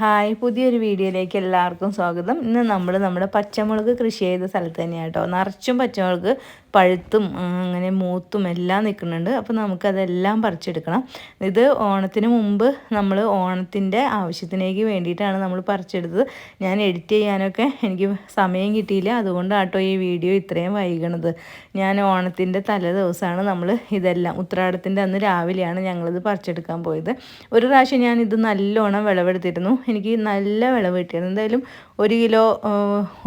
Hi പുതിയൊരു വീഡിയോയിലേക്ക് എല്ലാവർക്കും സ്വാഗതം. ഇന്ന് നമ്മൾ നമ്മുടെ പച്ചമുളക് കൃഷി ചെയ്ത സ്ഥലത്ത് തന്നെയാണ് കേട്ടോ. നിറച്ചും പച്ചമുളക് പഴുത്തും അങ്ങനെ മൂത്തും എല്ലാം നിൽക്കുന്നുണ്ട്. അപ്പോൾ നമുക്കതെല്ലാം പറിച്ചെടുക്കണം. ഇത് ഓണത്തിന് മുമ്പ് നമ്മൾ ഓണത്തിന്റെ ആവശ്യത്തിനേക്ക് വേണ്ടിയിട്ടാണ് നമ്മൾ പറിച്ചെടുത്തത്. ഞാൻ എഡിറ്റ് ചെയ്യാനൊക്കെ എനിക്ക് സമയം കിട്ടിയില്ല. അതുകൊണ്ടാട്ടോ ഈ വീഡിയോ ഇത്രയും വൈകണത്. ഞാൻ ഓണത്തിന്റെ തലേ ദിവസമാണ് നമ്മൾ ഇതെല്ലാം ഉത്രാടത്തിന്റെ അന്ന് രാവിലെയാണ് ഞങ്ങളിത് പറിച്ചെടുക്കാൻ പോയത്. ഒരു പ്രാവശ്യം ഞാൻ ഇത് നല്ലോണം വിളവെടുത്തിരുന്നു. എനിക്ക് നല്ല വിളവ് കിട്ടിയത് എന്തായാലും ഒരു കിലോ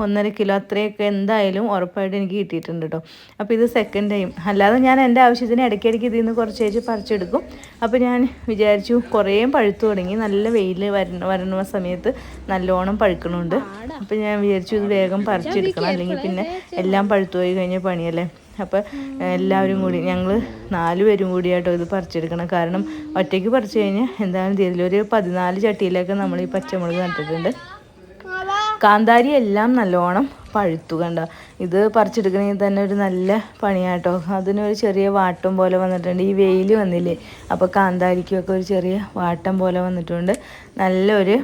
ഒന്നര കിലോ അത്രയൊക്കെ എന്തായാലും ഉറപ്പായിട്ട് എനിക്ക് കിട്ടിയിട്ടുണ്ട് കേട്ടോ അപ്പോൾ ഇത് സെക്കൻഡ് ടൈം അല്ലാതെ ഞാൻ എന്റെ ആവശ്യത്തിന് ഇടയ്ക്കിടയ്ക്ക് ഇതിൽ നിന്ന് കുറച്ച് കഴിച്ച് പറിച്ചെടുക്കും. അപ്പോൾ ഞാൻ വിചാരിച്ചു കുറേ പഴുത്തു തുടങ്ങി. നല്ല വെയിൽ വരണ വരണ സമയത്ത് നല്ലോണം പഴുക്കണുണ്ട്. അപ്പോൾ ഞാൻ വിചാരിച്ചു ഇത് വേഗം പറിച്ചെടുക്കണം. അല്ലെങ്കിൽ പിന്നെ എല്ലാം പഴുത്തു പോയി കഴിഞ്ഞ പണിയല്ലേ. അപ്പോൾ എല്ലാവരും കൂടി ഞങ്ങൾ നാല് പേരും കൂടിയായിട്ടോ ഇത് പറിച്ചെടുക്കണം. കാരണം ഒറ്റയ്ക്ക് പറിച്ചു കഴിഞ്ഞാൽ എന്തായാലും തീരില്ല. ഒരു പതിനാല് ചട്ടിയിലൊക്കെ നമ്മൾ ഈ പച്ചമുളക് നട്ടിട്ടുണ്ട്. കാന്താരി എല്ലാം നല്ലോണം പഴുത്തു കണ്ട. ഇത് പറിച്ചെടുക്കണമെങ്കിൽ തന്നെ ഒരു നല്ല പണിയാട്ടോ. അതിനൊരു ചെറിയ വാട്ടം പോലെ വന്നിട്ടുണ്ട്. ഈ വെയിൽ വന്നില്ലേ? അപ്പോൾ കാന്താരിക്കുമൊക്കെ ഒരു ചെറിയ വാട്ടം പോലെ വന്നിട്ടുണ്ട്. നല്ലൊരു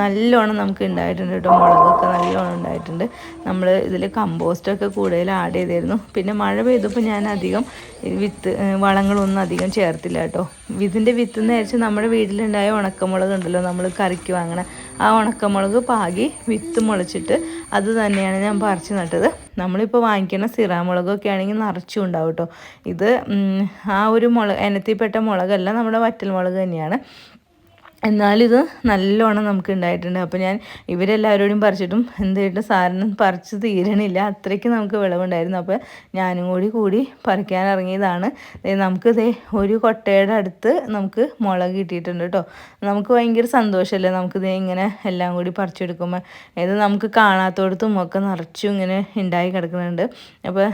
നല്ലോണം നമുക്ക് ഉണ്ടായിട്ടുണ്ട് കേട്ടോ. മുളകൊക്കെ നല്ലോണം ഉണ്ടായിട്ടുണ്ട്. നമ്മൾ ഇതിൽ കമ്പോസ്റ്റൊക്കെ കൂടുതൽ ആഡ് ചെയ്തിരുന്നു. പിന്നെ മഴ പെയ്തപ്പോൾ ഞാൻ അധികം വിത്ത് വളങ്ങളൊന്നും അധികം ചേർത്തില്ല കേട്ടോ. ഇതിന്റെ വിത്ത് എന്ന് വെച്ചാൽ നമ്മുടെ വീട്ടിലുണ്ടായ ഉണക്കമുളക് ഉണ്ടല്ലോ നമ്മൾ കറിക്ക് വാങ്ങണ ആ ഉണക്കമുളക് പാകി വിത്ത് മുളച്ചിട്ട് അത് തന്നെയാണ് ഞാൻ പറിച്ച് നട്ടത്. നമ്മളിപ്പോൾ വാങ്ങിക്കുന്ന സിറാമുളകൊക്കെ ആണെങ്കിൽ നിറച്ചും ഉണ്ടാവും കേട്ടോ ഇത് ആ ഒരു മുളക് ഇനത്തിൽപ്പെട്ട മുളകല്ല നമ്മുടെ വറ്റൽ മുളക് തന്നെയാണ്. എന്നാലിത് നല്ലോണം നമുക്ക് ഉണ്ടായിട്ടുണ്ട് അപ്പോൾ ഞാൻ ഇവരെല്ലാവരോടും പറിച്ചിട്ടും എന്തായിട്ടും സാറിന് പറിച്ച് തീരണില്ല. അത്രയ്ക്ക് നമുക്ക് വിളവുണ്ടായിരുന്നു. അപ്പോൾ ഞാനും കൂടി കൂടി പറിക്കാൻ ഇറങ്ങിയതാണ്. നമുക്ക് ഇതേ ഒരു കൊട്ടയുടെ അടുത്ത് നമുക്ക് മുളക് കിട്ടിയിട്ടുണ്ട് കേട്ടോ. നമുക്ക് ഭയങ്കര സന്തോഷമല്ലേ നമുക്കിത് ഇങ്ങനെ എല്ലാം കൂടി പറിച്ചെടുക്കുമ്പോൾ ഇത് നമുക്ക് കാണാത്തോടത്തും ഒക്കെ നിറച്ചും ഇങ്ങനെ ഉണ്ടായി കിടക്കുന്നുണ്ട്. അപ്പോൾ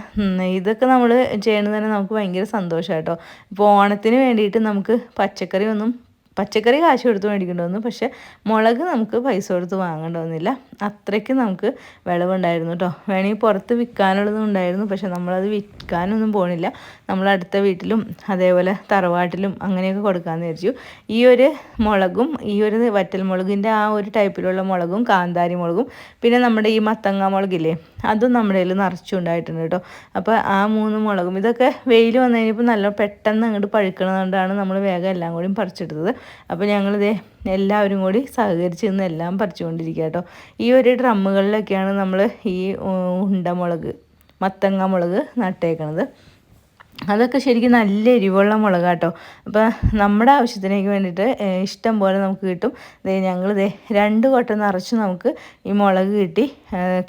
ഇതൊക്കെ നമ്മൾ ചെയ്യണത് തന്നെ നമുക്ക് ഭയങ്കര സന്തോഷമാണ് കേട്ടോ. ഇപ്പോൾ ഓണത്തിന് വേണ്ടിയിട്ട് നമുക്ക് പച്ചക്കറി ഒന്നും പച്ചക്കറി കാശ് കൊടുത്ത് മേടിക്കേണ്ടി വന്നു പക്ഷേ മുളക് നമുക്ക് പൈസ കൊടുത്ത് വാങ്ങേണ്ടി വന്നില്ല അത്രയ്ക്ക് നമുക്ക് വിളവുണ്ടായിരുന്നു കേട്ടോ വേണമെങ്കിൽ പുറത്ത് വിൽക്കാനുള്ളതും ഉണ്ടായിരുന്നു. പക്ഷേ നമ്മളത് വിൽക്കാനൊന്നും പോണില്ല. നമ്മൾ അടുത്ത വീട്ടിലും അതേപോലെ തറവാട്ടിലും അങ്ങനെയൊക്കെ കൊടുക്കാമെന്ന് വിചാരിച്ചു. ഈ ഒരു മുളകും ഈ ഒരു വറ്റൽ മുളകിന്റെ ആ ഒരു ടൈപ്പിലുള്ള മുളകും കാന്താരി മുളകും പിന്നെ നമ്മുടെ ഈ മത്തങ്ങ മുളകില്ലേ അതും നമ്മുടെ കയ്യിൽ നിറച്ചുണ്ടായിട്ടുണ്ട് കേട്ടോ. അപ്പോൾ ആ മൂന്ന് മുളകും ഇതൊക്കെ വെയിൽ വന്നു കഴിഞ്ഞപ്പോൾ നല്ല പെട്ടെന്ന് അങ്ങോട്ട് പഴുക്കണതുകൊണ്ടാണ് നമ്മൾ വേഗം എല്ലാം കൂടിയും പറിച്ചെടുത്തത്. അപ്പോൾ ഞങ്ങളിതേ എല്ലാവരും കൂടി സഹകരിച്ച് നിന്ന് എല്ലാം പറിച്ചുകൊണ്ടിരിക്കുക കേട്ടോ. ഈ ഒരു ഡ്രമ്മുകളിലൊക്കെയാണ് നമ്മൾ ഈ ഉണ്ടമുളക് മത്തങ്ങ മുളക് നട്ടേക്കണത്. അതൊക്കെ ശരിക്കും നല്ല എരിവുള്ള മുളക് കേട്ടോ അപ്പോൾ നമ്മുടെ ആവശ്യത്തിനേക്ക് വേണ്ടിയിട്ട് ഇഷ്ടം പോലെ നമുക്ക് കിട്ടും. ദേ ഞങ്ങൾ ദേ രണ്ട് കൊട്ട നിറച്ച് നമുക്ക് ഈ മുളക് കിട്ടി.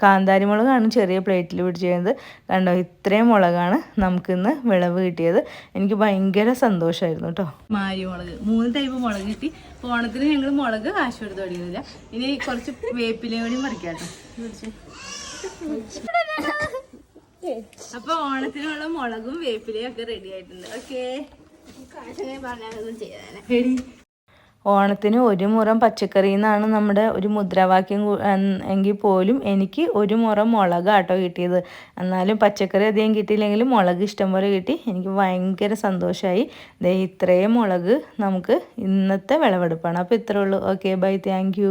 കാന്താരി മുളകാണ് ചെറിയ പ്ലേറ്റിൽ പിടിച്ച് ചെയ്യുന്നത് കണ്ടോ ഇത്രയും മുളകാണ് നമുക്കിന്ന് വിളവ് കിട്ടിയത്. എനിക്ക് ഭയങ്കര സന്തോഷമായിരുന്നു കേട്ടോ മാരി മുളക് മൂന്ന് ടൈപ്പ് മുളക് കിട്ടി. ഓണത്തിന് ഞങ്ങൾ മുളക് കാശ് കൊടുത്ത് തുടങ്ങിയില്ല ഇനി കുറച്ച് വേപ്പിലയും കൂടി മറിക്കാം കേട്ടോ അപ്പൊ ഓണത്തിനുള്ള മുളകും വേപ്പിലയും ഒക്കെ റെഡി ആയിട്ടുണ്ട്. ഓക്കെ ഓണത്തിന് ഒരു മുറം പച്ചക്കറി എന്നാണ് നമ്മുടെ ഒരു മുദ്രാവാക്യം എങ്കിൽ പോലും എനിക്ക് ഒരു മുറം മുളക് ആട്ടോ കിട്ടിയത്. എന്നാലും പച്ചക്കറി അധികം കിട്ടിയില്ലെങ്കിലും മുളക് ഇഷ്ടം പോലെ കിട്ടി. എനിക്ക് ഭയങ്കര സന്തോഷമായി ദേ ഇത്രയും മുളക് നമുക്ക് ഇന്നത്തെ വിളവെടുപ്പാണ്. അപ്പോൾ ഇത്രേ ഉള്ളൂ. Okay bye thank